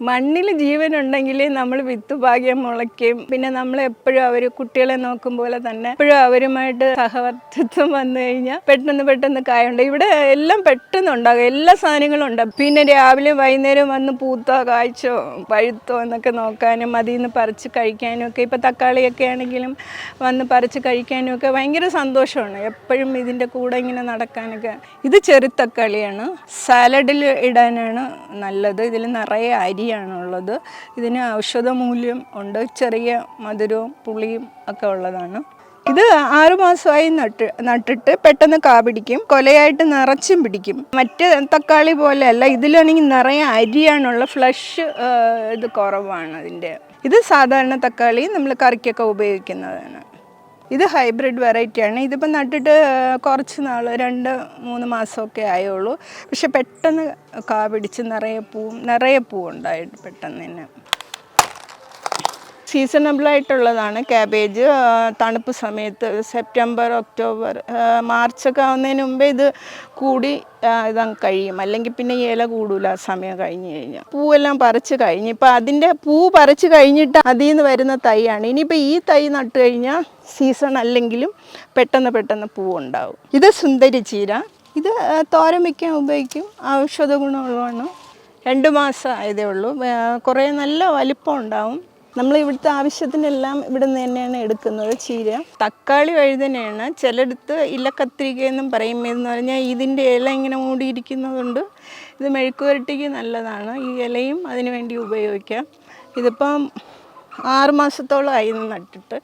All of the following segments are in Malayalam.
മണ്ണിൽ ജീവനുണ്ടെങ്കിൽ നമ്മൾ വിത്ത് ഭാഗ്യം മുളയ്ക്കും. പിന്നെ നമ്മൾ എപ്പോഴും അവർ കുട്ടികളെ നോക്കും പോലെ തന്നെ എപ്പോഴും അവരുമായിട്ട് സഹവർത്തിത്വം വന്നു കഴിഞ്ഞാൽ പെട്ടെന്ന് പെട്ടെന്ന് കായുണ്ട്. ഇവിടെ എല്ലാം പെട്ടെന്ന് ഉണ്ടാകും എല്ലാ സാധനങ്ങളും ഉണ്ട്. പിന്നെ രാവിലെ വൈകുന്നേരം വന്ന് പൂത്തോ കായ്ച്ചോ പഴുത്തോ എന്നൊക്കെ നോക്കാനും അതിൽ നിന്ന് പറിച്ച് കഴിക്കാനും ഒക്കെ ഇപ്പം തക്കാളിയൊക്കെ ആണെങ്കിലും വന്ന് പറിച്ച് കഴിക്കാനും ഒക്കെ ഭയങ്കര സന്തോഷമാണ്. എപ്പോഴും ഇതിന്റെ കൂടെ ഇങ്ങനെ നടക്കാനൊക്കെ. ഇത് ചെറുത്തക്കാളിയാണ് സാലഡിൽ ഇടാനാണ് നല്ലത്. ഇതിൽ നിറയെ അരിയാണുള്ളത് ഇതിന് ഔഷധ മൂല്യം ഉണ്ട്. ചെറിയ മധുരവും പുളിയും ഒക്കെ ഉള്ളതാണ്. ഇത് ആറുമാസമായി നട്ട് നട്ടിട്ട് പെട്ടെന്ന് കാ പിടിക്കും. കൊലയായിട്ട് നിറച്ചും പിടിക്കും. മറ്റ് തക്കാളി പോലെയല്ല ഇതിലാണെങ്കിൽ നിറയെ അരിയാണുള്ള ഫ്ലഷ് ഇത് കുറവാണ് അതിന്റെ. ഇത് സാധാരണ തക്കാളി നമ്മൾ കറിക്കൊക്കെ ഉപയോഗിക്കുന്നതാണ്. ഇത് ഹൈബ്രിഡ് വെറൈറ്റിയാണ്. ഇതിപ്പോൾ നട്ടിട്ട് കുറച്ച് നാൾ രണ്ട് മൂന്ന് മാസമൊക്കെ ആയുള്ളൂ. പക്ഷെ പെട്ടെന്ന് കാ പിടിച്ച് നിറയെ പൂവും നിറയെ പൂവുണ്ടായിട്ട് പെട്ടെന്ന് തന്നെ. സീസണബിൾ ആയിട്ടുള്ളതാണ്. ക്യാബേജ് തണുപ്പ് സമയത്ത് സെപ്റ്റംബർ ഒക്ടോബർ മാർച്ചൊക്കെ ആവുന്നതിന് മുമ്പേ ഇത് കൂടി ഇതാ കഴിയും. അല്ലെങ്കിൽ പിന്നെ ഇല കൂടൂല ആ സമയം കഴിഞ്ഞ് കഴിഞ്ഞാൽ പൂവെല്ലാം പറിച്ച് കഴിഞ്ഞ്. ഇപ്പം അതിന്റെ പൂ പറിച്ച് കഴിഞ്ഞിട്ട് അതിൽ നിന്ന് വരുന്ന തൈയാണ്. ഇനിയിപ്പോൾ ഈ തൈ നട്ട് കഴിഞ്ഞാൽ സീസൺ അല്ലെങ്കിലും പെട്ടെന്ന് പെട്ടെന്ന് പൂവുണ്ടാവും. ഇത് സുന്ദരി ചീര. ഇത് തോരൻ വയ്ക്കാൻ ഉപയോഗിക്കും. ഔഷധ ഗുണമുള്ളതാണ്. രണ്ട് മാസം ആയതേ ഉള്ളൂ. കുറേ നല്ല വലിപ്പം ഉണ്ടാവും. നമ്മൾ ഇവിടുത്തെ ആവശ്യത്തിനെല്ലാം ഇവിടെ നിന്ന് തന്നെയാണ് എടുക്കുന്നത് ചീര. തക്കാളി വഴുതനയാണ് ചിലയിടത്ത് ഇലക്കത്തിരിക്ക എന്നും പറയും. എന്ന് പറഞ്ഞാൽ ഇതിന്റെ ഇല ഇങ്ങനെ മൂടിയിരിക്കുന്നതുകൊണ്ട് ഇത് മെഴുക്കുവരട്ടിക്ക് നല്ലതാണ്. ഈ ഇലയും അതിനു വേണ്ടി ഉപയോഗിക്കാം. ഇതിപ്പം ആറ് മാസത്തോളമായി നട്ടിട്ട്.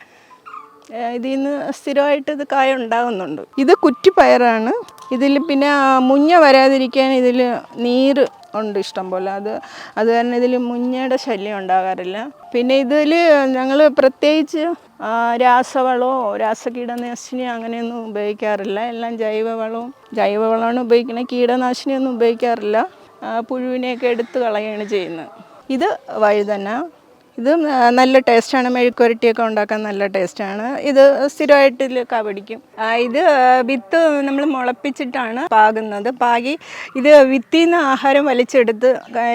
ഇതിൽ നിന്ന് സ്ഥിരമായിട്ട് ഇത് കായ ഉണ്ടാകുന്നുണ്ട്. ഇത് കുറ്റിപ്പയറാണ്. ഇതിൽ പിന്നെ മുഞ്ഞ വരാതിരിക്കാൻ ഇതിൽ നീര് ഉണ്ട് ഇഷ്ടം പോലെ. അത് അത് തന്നെ ഇതിൽ മുഞ്ഞയുടെ ശല്യം ഉണ്ടാകാറില്ല. പിന്നെ ഇതിൽ ഞങ്ങൾ പ്രത്യേകിച്ച് രാസവളമോ രാസകീടനാശിനിയോ അങ്ങനെയൊന്നും ഉപയോഗിക്കാറില്ല. എല്ലാം ജൈവവളവും ജൈവവളമാണ് ഉപയോഗിക്കുന്നത് കീടനാശിനിയൊന്നും ഉപയോഗിക്കാറില്ല. പുഴുവിനെയൊക്കെ എടുത്ത് കളയുകയാണ് ചെയ്യുന്നത്. ഇത് വഴുതന ഇത് നല്ല ടേസ്റ്റാണ്. മെഴുക്കുരട്ടിയൊക്കെ ഉണ്ടാക്കാൻ നല്ല ടേസ്റ്റാണ്. ഇത് സ്ഥിരമായിട്ട് കവടിക്കും ഇത് വിത്ത് നമ്മൾ മുളപ്പിച്ചിട്ടാണ് പാകുന്നത്. പാകി ഇത് വിത്തിൽ നിന്ന് ആഹാരം വലിച്ചെടുത്ത്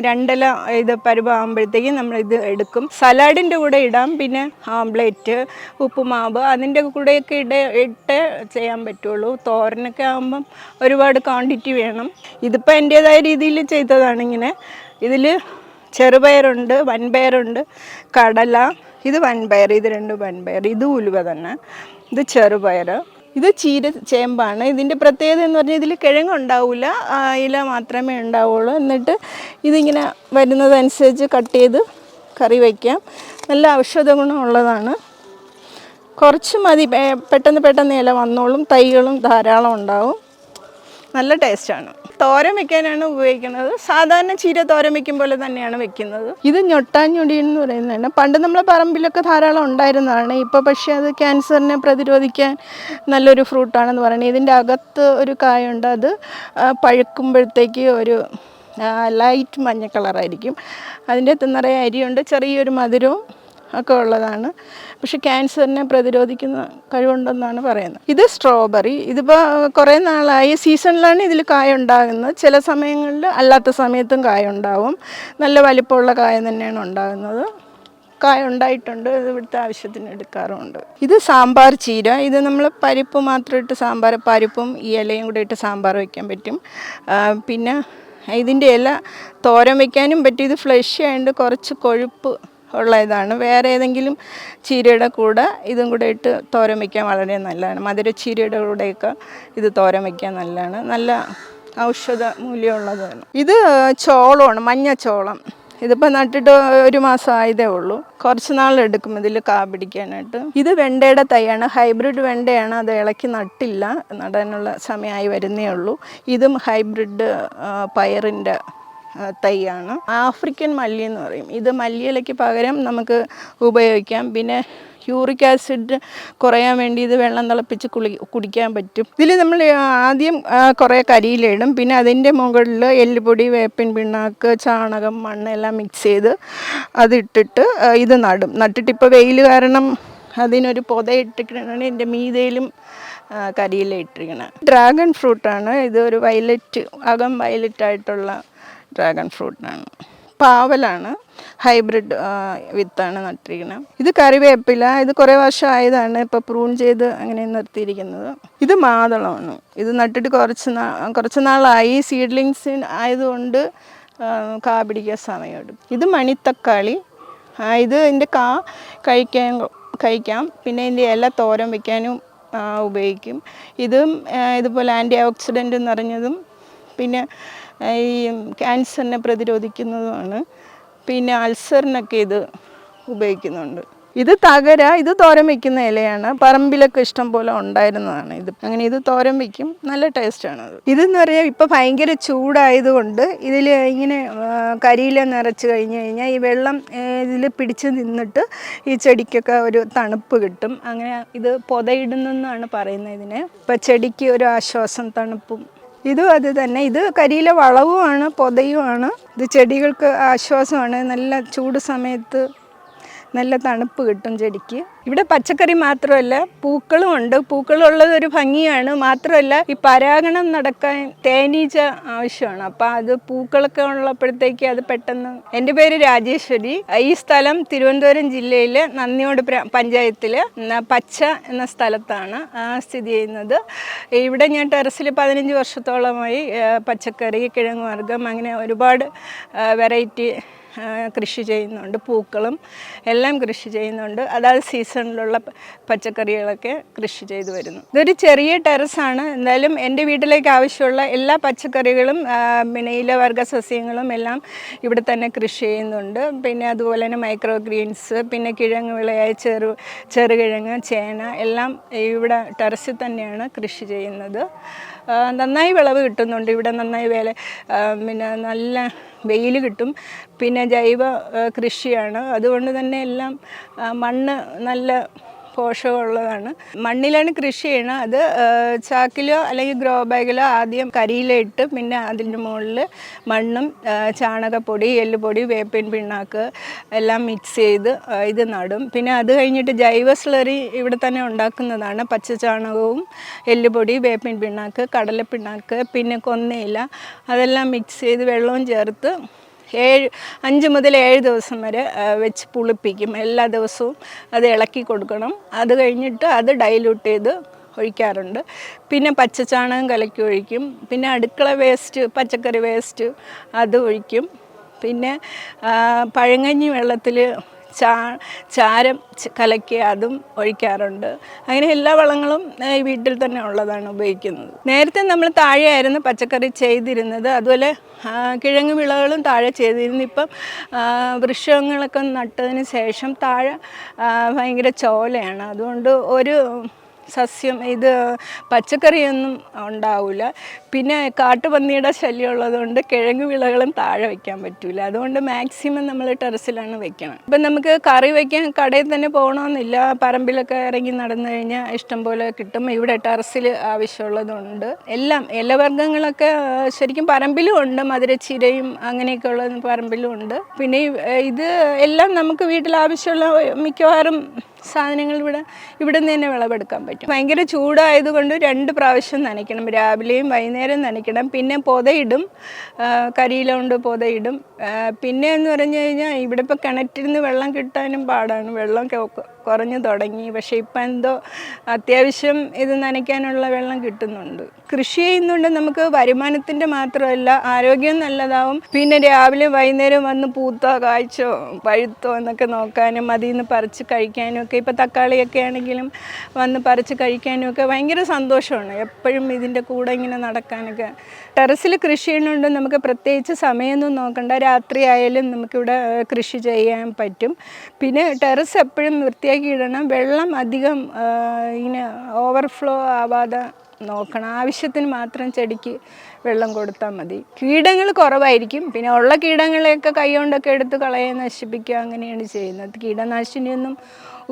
രണ്ടില ഇത് പരുവാകുമ്പോഴത്തേക്കും നമ്മൾ ഇത് എടുക്കും. സലാഡിന്റെ കൂടെ ഇടാം. പിന്നെ ആംപ്ലേറ്റ് ഉപ്പുമാവ് അതിന്റെ കൂടെയൊക്കെ ഇട ഇട്ട് ചെയ്യാൻ പറ്റുള്ളൂ. തോരനൊക്കെ ആകുമ്പം ഒരുപാട് ക്വാണ്ടിറ്റി വേണം. ഇതിപ്പോൾ എന്റേതായ രീതിയിൽ ചെയ്തതാണ് ഇങ്ങനെ ഇതിൽ ചെറുപയറുണ്ട് വൻപയറുണ്ട് കടല ഇത് വൻപയർ ഇത് രണ്ട് വൻപയർ ഇത് ഉലുവ തന്നെ ഇത് ചെറുപയർ. ഇത് ചീര ചേമ്പാണ്. ഇതിന്റെ പ്രത്യേകത എന്ന് പറഞ്ഞാൽ ഇതിൽ കിഴങ്ങ് ഉണ്ടാവില്ല ഇല മാത്രമേ ഉണ്ടാവുള്ളൂ. എന്നിട്ട് ഇതിങ്ങനെ വരുന്നതനുസരിച്ച് കട്ട് ചെയ്ത് കറി വയ്ക്കാം. നല്ല ഔഷധ ഗുണമുള്ളതാണ്. കുറച്ച് മതി പെട്ടെന്ന് പെട്ടെന്ന് ഇല വന്നോളും തൈകളും ധാരാളം ഉണ്ടാവും. നല്ല ടേസ്റ്റാണ്. തോരൻ വെക്കാനാണ് ഉപയോഗിക്കുന്നത്. സാധാരണ ചീര തോരൻ വെക്കും പോലെ തന്നെയാണ് വെക്കുന്നത്. ഇത് ഞൊട്ടാഞ്ഞൊടി എന്ന് പറയുന്നതാണ്. പണ്ട് നമ്മളെ പറമ്പിലൊക്കെ ധാരാളം ഉണ്ടായിരുന്നതാണ്. ഇപ്പോൾ പക്ഷേ അത് ക്യാൻസറിനെ പ്രതിരോധിക്കാൻ നല്ലൊരു ഫ്രൂട്ടാണെന്ന് പറയുന്നത്. ഇതിന്റെ അകത്ത് ഒരു കായുണ്ട്. അത് പഴുക്കുമ്പോഴത്തേക്ക് ഒരു ലൈറ്റ് മഞ്ഞ കളറായിരിക്കും. അതിന്റെ നിറയെ അരിയുണ്ട്. ചെറിയൊരു മധുരവും ഒക്കെ ഉള്ളതാണ്. പക്ഷെ ക്യാൻസറിനെ പ്രതിരോധിക്കുന്ന കഴിവുണ്ടെന്നാണ് പറയുന്നത്. ഇത് സ്ട്രോബെറി. ഇതിപ്പോൾ കുറേ നാളായി സീസണിലാണ് ഇതിൽ കായ ഉണ്ടാകുന്നത്. ചില സമയങ്ങളിൽ അല്ലാത്ത സമയത്തും കായ ഉണ്ടാവും. നല്ല വലിപ്പമുള്ള കായ തന്നെയാണ് ഉണ്ടാകുന്നത്. കായ ഉണ്ടായിട്ടുണ്ട്. ഇവിടുത്തെ ആവശ്യത്തിന് എടുക്കാറുമുണ്ട്. ഇത് സാമ്പാർ ചീര. ഇത് നമ്മൾ പരിപ്പ് മാത്രം ഇട്ട് സാമ്പാർ പരിപ്പും ഈ ഇലയും കൂടെ ഇട്ട് സാമ്പാർ വയ്ക്കാൻ പറ്റും. പിന്നെ ഇതിന്റെ ഇല തോരൻ വയ്ക്കാനും പറ്റും. ഇത് ഫ്ലഷ് ആയതുകൊണ്ട് കുറച്ച് കൊഴുപ്പ് ഉള്ള ഇതാണ് വേറെ ഏതെങ്കിലും ചീരയുടെ കൂടെ ഇതും കൂടെ ഇട്ട് തോരൻ വയ്ക്കാൻ വളരെ നല്ലതാണ്. മധുര ചീരയുടെ കൂടെയൊക്കെ ഇത് തോരൻ വയ്ക്കാൻ നല്ലതാണ്. നല്ല ഔഷധ മൂല്യമുള്ളതാണ്. ഇത് ചോളമാണ് മഞ്ഞ ചോളം. ഇതിപ്പോൾ നട്ടിട്ട് ഒരു മാസം ആയതേ ഉള്ളൂ. കുറച്ച് നാളെടുക്കും ഇതിൽ കാ പിടിക്കാനായിട്ട്. ഇത് വെണ്ടയുടെ തൈയാണ്. ഹൈബ്രിഡ് വെണ്ടയാണ്. അത് ഇളക്കി നട്ടില്ല. നടാനുള്ള സമയമായി വരുന്നേ ഉള്ളൂ. ഇതും ഹൈബ്രിഡ് പയറിന്റെ തൈയാണ്. ആഫ്രിക്കൻ മല്ലി എന്ന് പറയും. ഇത് മല്ലിയിലയ്ക്ക് പകരം നമുക്ക് ഉപയോഗിക്കാം. പിന്നെ യൂറിക് ആസിഡ് കുറയാൻ വേണ്ടി ഇത് വെള്ളം തിളപ്പിച്ച് കുളി കുടിക്കാൻ പറ്റും. ഇതിൽ നമ്മൾ ആദ്യം കുറേ കരിയിലിടും. പിന്നെ അതിന്റെ മുകളിൽ എല്ലുപൊടി വേപ്പിൻ പിണ്ണാക്ക് ചാണകം മണ്ണ് എല്ലാം മിക്സ് ചെയ്ത് അതിട്ടിട്ട് ഇത് നടും. നട്ടിട്ട് ഇപ്പോൾ വെയിൽ കാരണം അതിനൊരു പൊത ഇട്ടിട്ടാണ് എന്റെ മീതയിലും കരിയില ഡ്രാഗൺ ഫ്രൂട്ടാണ്. ഇത് ഒരു വയലറ്റ് അകം വയലറ്റ് ആയിട്ടുള്ള ഡ്രാഗൺ ഫ്രൂട്ടിനാണ് പാവലാണ് ഹൈബ്രിഡ് വിത്താണ് നട്ടിരിക്കുന്നത്. ഇത് കറിവേപ്പില ഇത് കുറേ വർഷം ആയതാണ് ഇപ്പോൾ പ്രൂൺ ചെയ്ത് അങ്ങനെ നിർത്തിയിരിക്കുന്നത്. ഇത് മാതളമാണ്. ഇത് നട്ടിട്ട് കുറച്ച് നാ കുറച്ച് നാളായി. സീഡ്ലിങ്സ് ആയതുകൊണ്ട് കാ പിടിക്കാൻ സമയമെടുക്കും ഇത് മണിത്തക്കാളി. ഇത് ഇതിന്റെ കാ കഴിക്കാൻ കഴിക്കാം. പിന്നെ ഇതിന്റെ ഇല തോരൻ വയ്ക്കാനും ഉപയോഗിക്കും. ഇതും ഇതുപോലെ ആന്റി ഓക്സിഡന്റ് നിറഞ്ഞതും പിന്നെ ഈ ക്യാൻസറിനെ പ്രതിരോധിക്കുന്നതുമാണ്. പിന്നെ അൾസറിനൊക്കെ ഇത് ഉപയോഗിക്കുന്നുണ്ട്. ഇത് തകര ഇത് തോരൻ വയ്ക്കുന്ന ഇലയാണ്. പറമ്പിലൊക്കെ ഇഷ്ടം പോലെ ഉണ്ടായിരുന്നതാണ് ഇത്. അങ്ങനെ ഇത് തോരൻ വയ്ക്കും നല്ല ടേസ്റ്റാണ് അത്. ഇതെന്ന് പറഞ്ഞാൽ ഇപ്പോൾ ഭയങ്കര ചൂടായതുകൊണ്ട് ഇതിൽ ഇങ്ങനെ കരിയില നിറച്ച് കഴിഞ്ഞ് കഴിഞ്ഞാൽ ഈ വെള്ളം ഇതിൽ പിടിച്ച് നിന്നിട്ട് ഈ ചെടിക്കൊക്കെ ഒരു തണുപ്പ് കിട്ടും. അങ്ങനെ ഇത് പൊതയിടുന്നെന്നാണ് പറയുന്നത് ഇതിനെ. ഇപ്പം ചെടിക്ക് ഒരു ആശ്വാസം തണുപ്പും ഇതും അത് തന്നെ. ഇത് കരിയിലെ വളവുമാണ് പൊതയുമാണ്. ഇത് ചെടികൾക്ക് ആശ്വാസമാണ്. നല്ല ചൂട് സമയത്ത് നല്ല തണുപ്പ് കിട്ടും ചെടിക്ക്. ഇവിടെ പച്ചക്കറി മാത്രമല്ല പൂക്കളും ഉണ്ട്. പൂക്കളുള്ളത് ഒരു ഭംഗിയാണ്. മാത്രമല്ല ഈ പരാഗണം നടക്കാൻ തേനീച്ച ആവശ്യമാണ്. അപ്പം അത് പൂക്കളൊക്കെ ഉള്ളപ്പോഴത്തേക്ക് അത് പെട്ടെന്ന് എന്റെ പേര് രാജേശ്വരി. ഈ സ്ഥലം തിരുവനന്തപുരം ജില്ലയിലെ നന്ദിയോട് പഞ്ചായത്തിൽ പച്ച എന്ന സ്ഥലത്താണ് സ്ഥിതി ചെയ്യുന്നത്. ഇവിടെ ഞാൻ ടെറസിൽ പതിനഞ്ച് വർഷത്തോളമായി പച്ചക്കറി കിഴങ്ങ് വർഗം അങ്ങനെ ഒരുപാട് വെറൈറ്റി കൃഷി ചെയ്യുന്നുണ്ട്. പൂക്കളും എല്ലാം കൃഷി ചെയ്യുന്നുണ്ട്. അതാത് സീസണിലുള്ള പച്ചക്കറികളൊക്കെ കൃഷി ചെയ്തു വരുന്നു. ഇതൊരു ചെറിയ ടെറസാണ്. എന്തായാലും എന്റെ വീട്ടിലേക്ക് ആവശ്യമുള്ള എല്ലാ പച്ചക്കറികളും പിന്നെ ഇലവർഗ സസ്യങ്ങളും എല്ലാം ഇവിടെ തന്നെ കൃഷി ചെയ്യുന്നുണ്ട്. പിന്നെ അതുപോലെ തന്നെ മൈക്രോ ഗ്രീൻസ് പിന്നെ കിഴങ്ങ് വിളയായ ചെറു ചെറുകിഴങ്ങ് ചേന എല്ലാം ഇവിടെ ടെറസിൽ തന്നെയാണ് കൃഷി ചെയ്യുന്നത്. നന്നായി വിളവ് കിട്ടുന്നുണ്ട്. ഇവിടെ നന്നായി വേല പിന്നെ നല്ല വെയിൽ കിട്ടും. പിന്നെ ജൈവ കൃഷിയാണ്. അതുകൊണ്ട് തന്നെ എല്ലാം മണ്ണ് നല്ല പോഷകമുള്ളതാണ്. മണ്ണിലാണ് കൃഷി ചെയ്യണം അത് ചാക്കിലോ അല്ലെങ്കിൽ ഗ്രോ ബാഗിലോ ആദ്യം കരിയിലിട്ട് പിന്നെ അതിന്റെ മുകളിൽ മണ്ണും ചാണകപ്പൊടി എല്ലുപൊടി വേപ്പിൻ പിണ്ണാക്ക് എല്ലാം മിക്സ് ചെയ്ത് ഇത് നടും. പിന്നെ അത് കഴിഞ്ഞിട്ട് ജൈവ സ്ലറി ഇവിടെ തന്നെ ഉണ്ടാക്കുന്നതാണ്. പച്ചചാണകവും എല്ലുപൊടി വേപ്പിൻ പിണ്ണാക്ക് കടലപ്പിണ്ണാക്ക് പിന്നെ കൊന്നയില. അതെല്ലാം മിക്സ് ചെയ്ത് വെള്ളവും ചേർത്ത് ഏഴ് അഞ്ച് മുതൽ ഏഴ് ദിവസം വരെ വെച്ച് പുളിപ്പിക്കും. എല്ലാ ദിവസവും അത് ഇളക്കി കൊടുക്കണം. അത് കഴിഞ്ഞിട്ട് അത് ഡൈലൂട്ട് ചെയ്ത് ഒഴിക്കാറുണ്ട്. പിന്നെ പച്ചച്ചാണകം കലക്കി ഒഴിക്കും. പിന്നെ അടുക്കള വേസ്റ്റ് പച്ചക്കറി വേസ്റ്റ് അത് ഒഴിക്കും. പിന്നെ പഴങ്കഞ്ഞി വെള്ളത്തിൽ ചാ ചാരം കലക്കി അതും ഒഴിക്കാറുണ്ട്. അങ്ങനെ എല്ലാ വളങ്ങളും ഈ വീട്ടിൽ തന്നെ ഉള്ളതാണ് ഉപയോഗിക്കുന്നത്. നേരത്തെ നമ്മൾ താഴെയായിരുന്നു പച്ചക്കറി ചെയ്തിരുന്നത്. അതുപോലെ കിഴങ്ങ് വിളകളും താഴെ ചെയ്തിരുന്നു. ഇപ്പം വൃക്ഷങ്ങളൊക്കെ നട്ടതിന് ശേഷം താഴെ ഭയങ്കര ചോലയാണ്. അതുകൊണ്ട് ഒരു സസ്യം ഇത് പച്ചക്കറിയൊന്നും ഉണ്ടാവില്ല പിന്നെ കാട്ടുപന്നിയുടെ ശല്യം ഉള്ളതുകൊണ്ട് കിഴങ്ങ് വിളകളും താഴെ വയ്ക്കാൻ പറ്റില്ല അതുകൊണ്ട് മാക്സിമം നമ്മൾ ടെറസിലാണ് വെക്കണം ഇപ്പം നമുക്ക് കറി വയ്ക്കാൻ കടയിൽ തന്നെ പോകണമെന്നില്ല. പറമ്പിലൊക്കെ ഇറങ്ങി നടന്നു കഴിഞ്ഞാൽ ഇഷ്ടംപോലെ കിട്ടും. ഇവിടെ ടെറസിൽ ആവശ്യമുള്ളതുണ്ട്. എല്ലാം ഇലവർഗങ്ങളൊക്കെ ശരിക്കും പറമ്പിലും ഉണ്ട്. മധുരച്ചീരയും അങ്ങനെയൊക്കെ ഉള്ളത് പറമ്പിലും ഉണ്ട്. പിന്നെ ഇത് എല്ലാം നമുക്ക് വീട്ടിൽ ആവശ്യമുള്ള മിക്കവാറും സാധനങ്ങൾ ഇവിടെ ഇവിടെ നിന്ന് തന്നെ വിളവെടുക്കാൻ പറ്റും. ഭയങ്കര ചൂടായതുകൊണ്ട് രണ്ട് പ്രാവശ്യം നനയ്ക്കണം. രാവിലെയും വൈകുന്നേരം നനയ്ക്കണം. പിന്നെ പൊതയിടും. കരിയില കൊണ്ട് പൊതയിടും. പിന്നെ എന്ന് പറഞ്ഞു കഴിഞ്ഞാൽ ഇവിടെ ഇപ്പോൾ കിണറ്റിൽ നിന്ന് വെള്ളം കിട്ടാനും പാടാണ്. വെള്ളം കുറഞ്ഞു തുടങ്ങി. പക്ഷേ ഇപ്പം എന്തോ അത്യാവശ്യം ഇത് നനയ്ക്കാനുള്ള വെള്ളം കിട്ടുന്നുണ്ട്. കൃഷി ചെയ്യുന്നുണ്ട് നമുക്ക് വരുമാനത്തിന്റെ മാത്രമല്ല ആരോഗ്യം നല്ലതാവും. പിന്നെ രാവിലെ വൈകുന്നേരം വന്ന് പൂത്തോ കാഴ്ചോ പഴുത്തോ എന്നൊക്കെ നോക്കാനും അതിൽ നിന്ന് പറിച്ച് കഴിക്കാനും ഒക്കെ ഇപ്പോൾ തക്കാളിയൊക്കെ ആണെങ്കിലും വന്ന് പറിച്ച് കഴിക്കാനും ഒക്കെ ഭയങ്കര സന്തോഷമാണ്. എപ്പോഴും ഇതിന്റെ കൂടെ ഇങ്ങനെ നടക്കാനൊക്കെ. ടെറസിൽ കൃഷി ചെയ്യുന്നുണ്ട് നമുക്ക് പ്രത്യേകിച്ച് സമയമൊന്നും നോക്കണ്ട. രാത്രി ആയാലും നമുക്കിവിടെ കൃഷി ചെയ്യാൻ പറ്റും. പിന്നെ ടെറസ് എപ്പോഴും വൃത്തിയാക്കി ഇടണം വെള്ളം അധികം ഇങ്ങനെ ഓവർഫ്ലോ ആവാതെ നോക്കണം. ആവശ്യത്തിന് മാത്രം ചെടിക്ക് വെള്ളം കൊടുത്താൽ മതി. കീടങ്ങൾ കുറവായിരിക്കും. പിന്നെ ഉള്ള കീടങ്ങളെയൊക്കെ കൈകൊണ്ടൊക്കെ എടുത്ത് കളയെ നശിപ്പിക്കുക അങ്ങനെയാണ് ചെയ്യുന്നത്. കീടനാശിനിയൊന്നും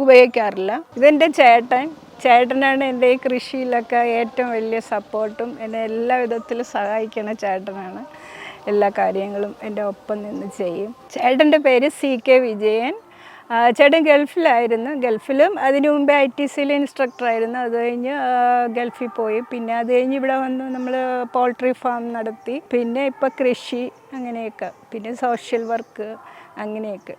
ഉപയോഗിക്കാറില്ല. ഇതെന്റെ ചേട്ടൻ. ചേട്ടനാണ് എന്റെ ഈ കൃഷിയിലൊക്കെ ഏറ്റവും വലിയ സപ്പോർട്ടും എന്നെ എല്ലാ വിധത്തിലും സഹായിക്കുന്ന ചേട്ടനാണ്. എല്ലാ കാര്യങ്ങളും എന്റെ ഒപ്പം നിന്ന് ചെയ്യും. ചേട്ടന്റെ പേര് സി കെ വിജയൻ. ചേട്ടൻ ഗൾഫിലായിരുന്നു. ഗൾഫിലും അതിനു മുമ്പേ ഐ ടി സിയിൽ ഇൻസ്ട്രക്ടറായിരുന്നു അത് കഴിഞ്ഞ് ഗൾഫിൽ പോയി. പിന്നെ അത് കഴിഞ്ഞ് ഇവിടെ വന്ന് നമ്മൾ പോൾട്രി ഫാം നടത്തി. പിന്നെ ഇപ്പോൾ കൃഷി അങ്ങനെയൊക്കെ. പിന്നെ സോഷ്യൽ വർക്ക് അങ്ങനെയൊക്കെ.